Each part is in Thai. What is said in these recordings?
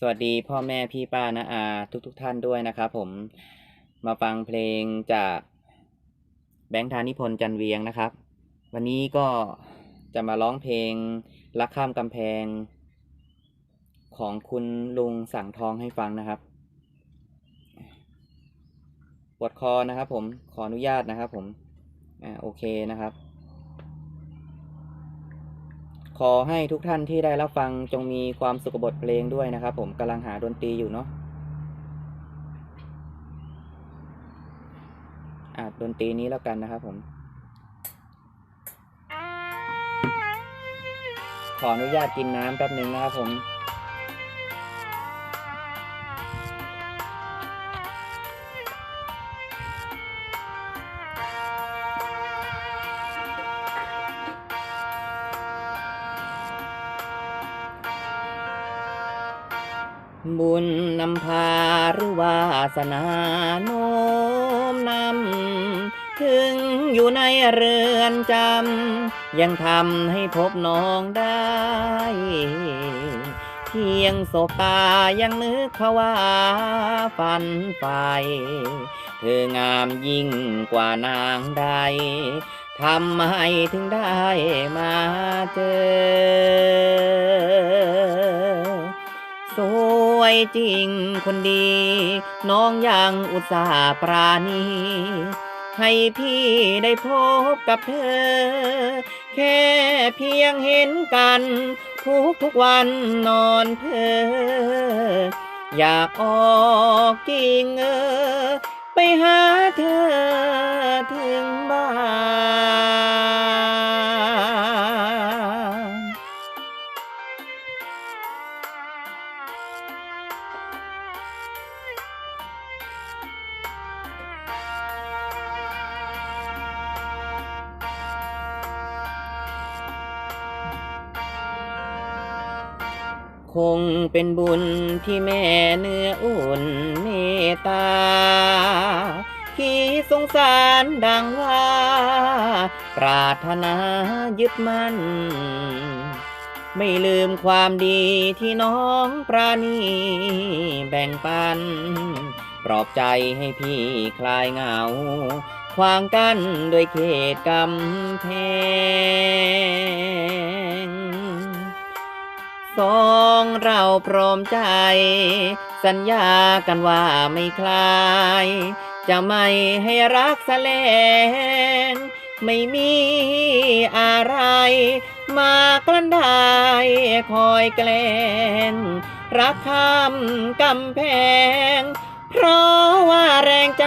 สวัสดีพ่อแม่พี่ป้านะอาทุกทุกท่านด้วยนะครับผมมาฟังเพลงจากแบงค์ธานิพนธ์จันเวียงนะครับ วันนี้ก็จะมาร้องเพลงรักข้ามกำแพง ของคุณลุงสั่งทองให้ฟังนะครับปวดคอนะครับผมขออนุญาตนะครับผมอ่าโอเคนะครับ ขอให้ทุกท่านที่ได้รับฟังจงมีความสุขกับบทเพลงด้วยนะครับ ผมกำลังหาดนตรีอยู่เนาะอะดนตรีนี้แล้วกันนะครับผม ขออนุญาตกินน้ำแป๊บหนึ่งนะครับผม บุญนำพาหรือวาสนาโน้มนำ ถึงอยู่ในเรือนจำ ยังทำให้พบน้องได้ เพียงสบตายังนึกภาวาฝันไฟเธองามยิ่งกว่านางใดทำให้ถึงได้มาเจอ สวยจริงคนดี น้องยังอุตส่าห์ปราณี ให้พี่ได้พบกับเธอ แค่เพียงเห็นกัน ทุกทุกวันนอนเพออยากออกกิ่งเออไปหาเธอถึงบ้าน คงเป็นบุญที่แม่เนื้ออุ่นเมตตาที่สงสารดังว่า ปรารถนายึดมั่น ไม่ลืมความดีที่น้องปราณีแบ่งปัน ปลอบใจให้พี่คลายเหงา ควางกั้นด้วยเขตกำแพง สองเราพร้อมใจ สัญญากันว่าไม่คลาย จะไม่ให้รักแสลงไม่มีอะไร มากลันได้คอยแกล้งรักข้ามกำแพง เพราะว่าแรงใจ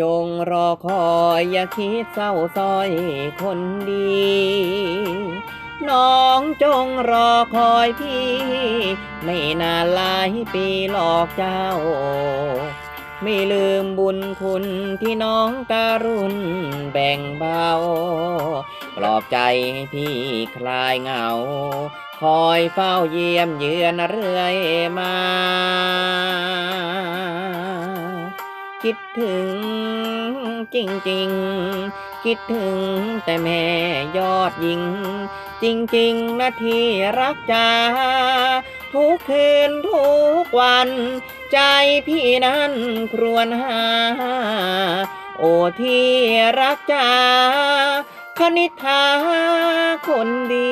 จงรอคอยอย่าคิดเศร้าซอยคนดี น้องจงรอคอยพี่ ไม่นานหลายปีหลอกเจ้า ไม่ลืมบุญคุณที่น้องการุณแบ่งเบา ปลอบใจให้พี่คลายเหงา คอยเฝ้าเยี่ยมเยือนเรื่อยมา คิดถึงจริงๆ คิดถึงแต่แม่ยอดยิง จริงๆนะที่รักจ้าทุกคืนทุกวัน ใจพี่นั้นครวญหา โอ้ที่รักจ้าคณิษฐาคนดี